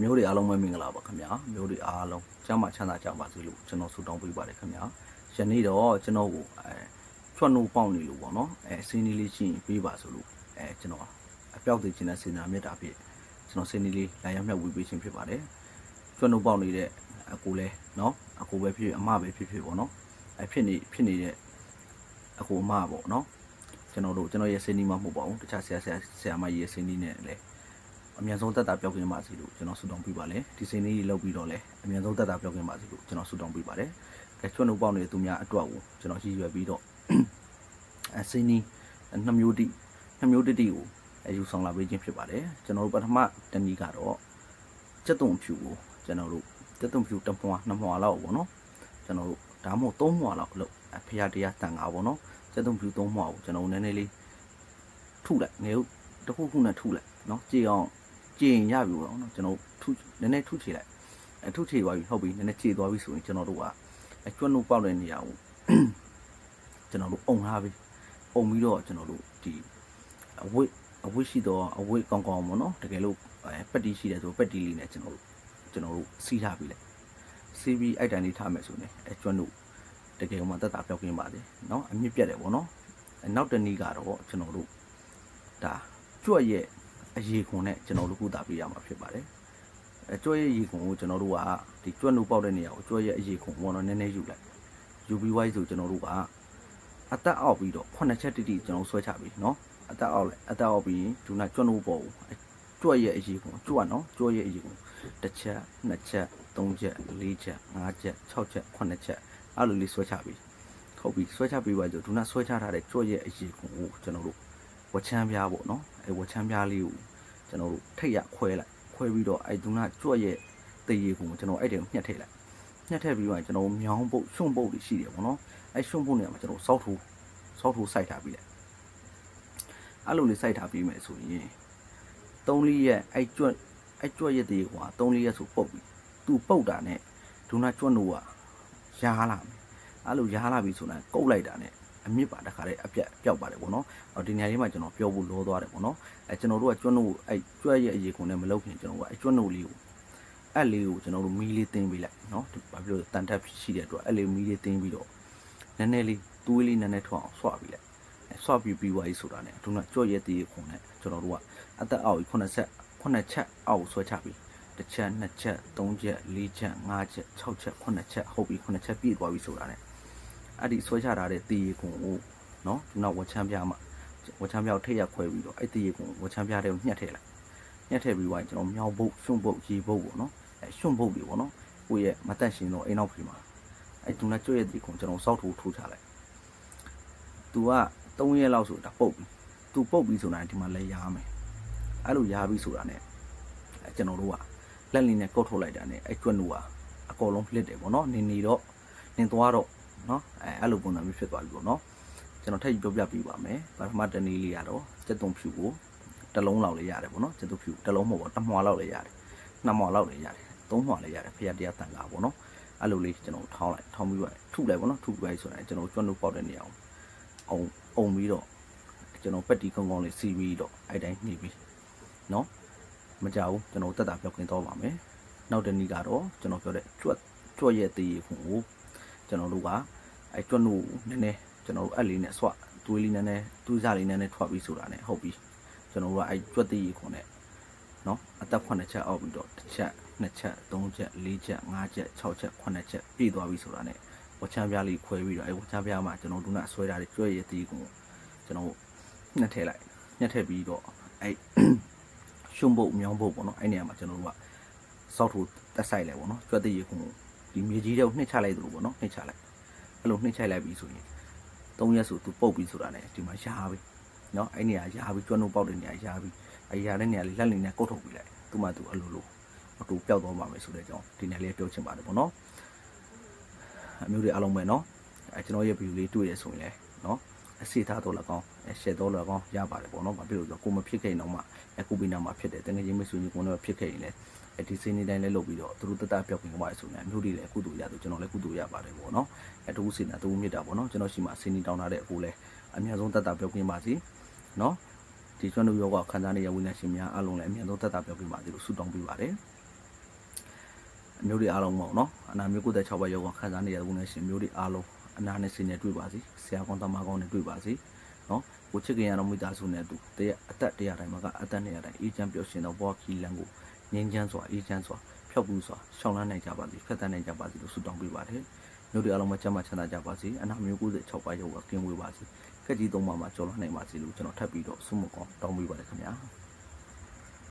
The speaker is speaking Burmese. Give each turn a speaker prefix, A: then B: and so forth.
A: မျိုးတွေအားလုံးပဲမင်္ဂလာပါခင်ဗျာမျိုးတွေအားလုံးကျမ်းမာချမ်းသာကြပါစေလို့ကျွန်တော်ဆုတောင်းပေးပါတယ်ခင်ဗျာယနေ့တော့ကျွန်တော်ကိုအဲချွတ်နိုးပေါက်နေလို့ပေါ့နော်အဲစင်းနီးလေးရှိရင်ပေးပါဆိုလို့အဲကျွန်တော်အပြောက်သိခြင်းနဲ့စေနာမြတ်တာဖြစ်ကျွန်တော်စင်းနီးလေးလာရောက်မြတ်ဝေပေးခြင်းဖြစ်ပါတယ်ချွတ်နိုးပေါက်နေတဲ့အကိုလဲနော်အကိုပဲဖြစ်ဖြစ်အမပဲဖြစ်ဖြစ်ပေါ့နော်အဲဖြစ်နေဖြစ်နေတဲ့အကိုအမပေါ့နော်ကျွန်တော်တို့ကျွန်တော်ရဲ့စင်းနီးမှမဟုတ်ပါဘူးတခြားဆရာဆရာဆရာမကြီးရဲ့စင်းနီးနဲ့လည်း အမြန်ဆုံးတက်တာပြောင်းခင်ပါစီလို့ကျွန်တော်ဆုတောင်းပေးပါလေဒီစိန်လေးကြီးလောက်ပြီးတော့လေအမြန်ဆုံးတက်တာပြောင်းခင်ပါစီလို့ကျွန်တော်ဆုတောင်းပေးပါတယ်အဲချွတ်နှုတ်ပေါက်နေတဲ့သူများအတွက်ကိုကျွန်တော်ရည်ရွယ်ပြီးတော့အဲစိန်နီးနှစ်မျိုးတိနှစ်မျိုးတိတိကိုအယူဆောင်လာပေးခြင်းဖြစ်ပါတယ်ကျွန်တော်တို့ပထမတနည်းကတော့စက်တုံဖြူကိုကျွန်တော်တို့စက်တုံဖြူတစ်မွှာနှစ်မွှာလောက်ပေါ့နော်ကျွန်တော်တို့ဒါမှမဟုတ်သုံးမွှာလောက်လို့အဖေရတရားတန်ကားပေါ့နော်စက်တုံဖြူသုံးမွှာကိုကျွန်တော်နည်းနည်းလေးထုလိုက်ငယ်ဦးတစ်ခုခုနဲ့ထုလိုက်နော်ကြည့်အောင် ကြင်ရပြီပေါ့နော်ကျွန်တော်ထုနည်းနည်းထုချေလိုက်အထုချေသွားပြီဟုတ်ပြီနည်းနည်းချေသွားပြီဆိုရင်ကျွန်တော်တို့ကအကျွတ်နှုတ်ပေါက်တဲ့နေရာကိုကျွန်တော်တို့အုံထားပြီအုံပြီးတော့ကျွန်တော်တို့ဒီအဝိအဝိရှိတော့အဝိကောင်းကောင်းပေါ့နော်တကယ်လို့ပက်တီရှိတယ်ဆိုပက်တီလေးနဲ့ကျွန်တော်တို့ကျွန်တော်တို့စီးထားပြီလေစီးပြီးအိုက်တန်လေးထားမယ်ဆိုရင်အကျွတ်နှုတ်တကယ်မှတက်တာပြောက်ကင်းပါတယ်နော်အမြင့်ပြတ်တယ်ပေါ့နော်နောက်တနည်းကတော့ကျွန်တော်တို့ဒါကြွက်ရဲ့ အရေခွန်နဲ့ကျွန်တော်တို့ကုသပေးရမှာဖြစ်ပါတယ်အဲကြွက်ရဲ့အရေခွန်ကိုကျွန်တော်တို့ကဒီကြွက်နို့ပေါက်တဲ့နေရာကိုကြွက်ရဲ့အရေခွန်ပေါ်တော့နည်းနည်းယူလိုက်ယူပြီးဝိုင်းဆိုကျွန်တော်တို့ကအသက်အောက်ပြီးတော့ခုနှစ်ချက်တိတိကျွန်တော်ဆွဲချပြီးနော်အသက်အောက်လိုက်အသက်အောက်ပြီးဒုနာကြွက်နို့ပေါ်ကိုကြွက်ရဲ့အရေခွန်ကြွက်နော်ကြွက်ရဲ့အရေခွန်တစ်ချက်နှစ်ချက်သုံးချက်လေးချက်ငါးချက်၆ချက်ခုနှစ်ချက်အဲ့လိုလေးဆွဲချပြီးဟုတ်ပြီဆွဲချပြီးပါကြဒုနာဆွဲချထားတဲ့ကြွက်ရဲ့အရေခွန်ကိုကျွန်တော်တို့ ဝချမ်းပြားပေါ့နော်အဲဝချမ်းပြားလေးကိုကျွန်တော်တို့ထိတ်ရခွဲလိုက်ခွဲပြီးတော့အဲ့ဒုနာကြွက်ရဲ့တရေကိုကျွန်တော်အဲ့တဲကိုညှက်ထည့်လိုက်ညှက်ထည့်ပြီးတော့ကျွန်တော်မြောင်းပုတ်ရွှွန့်ပုတ်တွေရှိတယ်ပေါ့နော်အဲ့ရွှွန့်ပုတ်နေရာမှာကျွန်တော်စောက်ထိုးစောက်ထိုးစိုက်ထားပြီးလိုက်အဲ့လိုလေးစိုက်ထားပြီးမယ်ဆိုရင်၃လေးရက်အဲ့ကြွက်အဲ့ကြွက်ရဲ့တရေကွာ၃လေးရက်ဆိုပုတ်ပြီးသူပုတ်တာနဲ့ဒုနာကြွက်နိုးကရားလာမယ်အဲ့လိုရားလာပြီဆိုတာကုတ်လိုက်တာနဲ့ အမြင့်ပါတခါတည်းအပြက်ပျောက်ပါတယ်ပေါ့နော်အော်ဒီနေရာလေးမှာကျွန်တော်ပြောဖို့လောသွားတယ်ပေါ့နော်အဲကျွန်တော်တို့ကကျွန်းတို့အဲကျွဲ့ရဲ့အရေးခွန်နဲ့မလုပ်ခင်ကျွန်တော်ကအဲကျွန်းတို့လေးကိုအဲ့လေးကိုကျွန်တော်တို့မီးလေးတင်းပေးလိုက်နော်ဒီဘာဖြစ်လို့တန်တက်ရှိတဲ့အတွက်အဲ့လေးမီးလေးတင်းပြီးတော့နည်းနည်းလေးသွေးလေးနည်းနည်းထွက်အောင်ဆွပြီးလိုက်အဲဆွပြီးပြီးသွားပြီဆိုတာနဲ့ဒုနာကျွဲ့ရဲ့တည်းခွန်နဲ့ကျွန်တော်တို့ကအသက်အောက်ခုနှစ်ဆက်ခုနှစ်ချက်အောက်ဆွဲချပြီးတစ်ချက်နှစ်ချက်သုံးချက်လေးချက်ငါးချက်၆ချက်ခုနှစ်ချက်ဟုတ်ပြီခုနှစ်ချက်ပြည့်သွားပြီဆိုတာနဲ့ အဲ့ဒီဆွဲချထားတဲ့တည်ခွန်ကိုနော်ဒီနောက်ဝချမ်းပြားမှာဝချမ်းပြောက်ထိတ်ရခွဲပြီးတော့အဲ့တရေကိုဝချမ်းပြားတဲ့ကိုညှက်ထည့်လိုက်ညှက်ထည့်ပြီးသွားရင်ကျွန်တော်မြောင်ပုတ်ရွှွန့်ပုတ်ရေပုတ်ပေါ့နော်အဲရွှွန့်ပုတ်တွေပေါ့နော်ကိုယ့်ရဲ့မတက်ရှင်တော့အိမ်နောက်ပြီမှာအဲ့သူနဲ့ကြွရဲ့ဒီကိုကျွန်တော်စောက်ထိုးထိုးချလိုက်သူက3ရက်လောက်ဆိုတာပုတ်ပြီသူပုတ်ပြီဆိုတာဒီမှာလဲရားမယ်အဲ့လိုရားပြီဆိုတာ ਨੇ အဲကျွန်တော်တို့ကလက်လင်းနဲ့ကုတ်ထုတ်လိုက်တာ ਨੇ အဲ့ကျွတ်နူကအကောလုံးဖလစ်တယ်ပေါ့နော်နေနေတော့နေသွားတော့ နော်အဲအဲ့လိုပုံစံမျိုးဖြစ်သွားပြီပေါ့နော်ကျွန်တော်ထပ်ပြောပြပေးပါမယ်ပထမတနည်းလေးကတော့စက်သွုံဖြူကိုတစ်လုံးလောက်လေးရတယ်ပေါ့နော်စက်သွုံဖြူတစ်လုံးမဟုတ်ပါတစ်မွှာလောက်လေးရတယ်နှစ်မွှာလောက်လေးရတယ်သုံးမွှာလေးရတယ်ဖရတရားတန်ကားပေါ့နော်အဲ့လိုလေးကျွန်တော်ထောင်းလိုက်ထောင်းပြီးတော့ထုလိုက်ပေါ့နော်ထုပြီးလိုက်ဆိုရင်ကျွန်တော်ကျွတ်လို့ပေါက်တဲ့နေရာအောင်အောင်အုံပြီးတော့ကျွန်တော်ပက်တီကောင်းကောင်းလေးစီးပြီးတော့အဲ့တိုင်းနှိပ်ပြီးနော်မကြဘူးကျွန်တော်တက်တာပြောက်ကင်းတော့ပါမယ်နောက်တနည်းကတော့ကျွန်တော်ပြောတဲ့ကျွတ်ကျွတ်ရဲ့တည်ရခုကို ကျွန်တော်တို့ကအဲ့ကျွတ်လို့နည်းနည်းကျွန်တော်တို့အဲ့လေးနဲ့ဆွသွေးလေးနဲ့နဲ့တူးစားလေးနဲ့နဲ့ထွက်ပြီးဆိုတာနဲ့ဟုတ်ပြီကျွန်တော်တို့ကအဲ့ကြွက်သေးရေခွန်နဲ့နော်အသက်9ချက်အောက်ပြီးတော့တစ်ချက်နှစ်ချက်သုံးချက်လေးချက်ငါးချက်6ချက်9ချက်ပြည့်သွားပြီဆိုတာနဲ့ဝချမ်းပြားလေးခွဲပြီးတော့အဲ့ဝချမ်းပြားမှာကျွန်တော်တို့ကဆွဲထားတဲ့ကြွက်ရည်သေးကိုကျွန်တော်ညှက်ထည့်လိုက်ညှက်ထည့်ပြီးတော့အဲ့ရှုံးပုတ်မြောင်းပုတ်ပေါ့နော်အဲ့နေရာမှာကျွန်တော်တို့ကစောက်ထိုးတက်ဆိုင်လိုက်ပေါ့နော်ကြွက်သေးရေခွန်ကို ဒီမြေကြီးတော့နှိမ့်ချလိုက်သလိုပေါ့နော်နှိမ့်ချလိုက်အဲ့လိုနှိမ့်ချလိုက်ပြီးဆိုရင်၃ရက်ဆိုသူပုတ်ပြီးဆိုတာ ਨੇ ဒီမှာရာပြီနော်အဲ့နေရာရာပြီကျွမ်းလုံးပေါက်တဲ့နေရာရာပြီအဲ့ရာတဲ့နေရာလေးလက်လင်းနဲ့ကုတ်ထုတ်ပြီးလိုက်သူမှသူအလိုလိုအတူပျောက်သွားပါမယ်ဆိုတဲ့အကြောင်းဒီနေ့လေးပြောချင်ပါတယ်ပေါ့နော်အမျိုးတွေအားလုံးပဲနော်အဲကျွန်တော်ရဲ့ view လေးတွေ့ရဆိုရင်လည်းနော် အစီထားတော့လည်းကောင်းအဲ share တော့လည်းကောင်းရပါတယ်ပေါ့နော်ဘာဖြစ်လို့လဲဆိုတော့ကိုမဖြစ်ခဲ့ရင်တော့မှအခုပြီးနောက်မှဖြစ်တယ်တကယ်ချင်းမဆွေးနွေးကိုတော့ဖြစ်ခဲ့ရင်လည်းအဲဒီစင်းနေတိုင်းလဲလုပ်ပြီးတော့သူတို့တတပြောက်ပြင်သွားရဆိုရင်အမျိုးတွေလည်းကုသိုလ်ရသူကျွန်တော်လည်းကုသိုလ်ရပါတယ်ပေါ့နော်အဲတူစင်တာတူမြစ်တာပေါ့နော်ကျွန်တော်ရှိမှစင်းနေတောင်းထားတဲ့အခုလဲအများဆုံးတတပြောက်ပြင်ပါစီနော်ဒီကျွန်တော်ယောဂခံစားနေရဝိညာဉ်ရှင်များအလုံးလည်းအများဆုံးတတပြောက်ပြင်ပါစီလို့ဆုတောင်းပေးပါတယ်မျိုးတွေအားလုံးပေါ့နော်အနာမျိုး96ပါးယောဂခံစားနေရတဲ့ဝန်ထမ်းရှင်မျိုးတွေအားလုံး အနာနဲ့စင်နဲ့တွေ့ပါစေဆရာကောင်းတမကောင်းနဲ့တွေ့ပါစေနော်ကိုချစ်ခင်ရတော်မိသားစုနဲ့အတူတရားအသက်တရားတိုင်းမှာကအသက်နဲ့ရတိုင်းအေးချမ်းပျော်ရွှင်သောဘဝခီလန်ကိုငြိမ်းချမ်းစွာအေးချမ်းစွာဖျောက်ဘူးစွာရှောင်လန်းနိုင်ကြပါစေဖက်တတ်နိုင်ကြပါစေလို့ဆုတောင်းပေးပါတယ်မျိုးတွေအားလုံးမှာကျမ်းမာချမ်းသာကြပါစေအနာမျိုး96ပါးယောဂကင်းဝေးပါစေခက်ကြီးသုံးပါးမှာကျော်လွှတ်နိုင်ပါစေလို့ကျွန်တော်ထပ်ပြီးတော့ဆုမကောင်းတောင်းပေးပါတယ်ခင်ဗျာ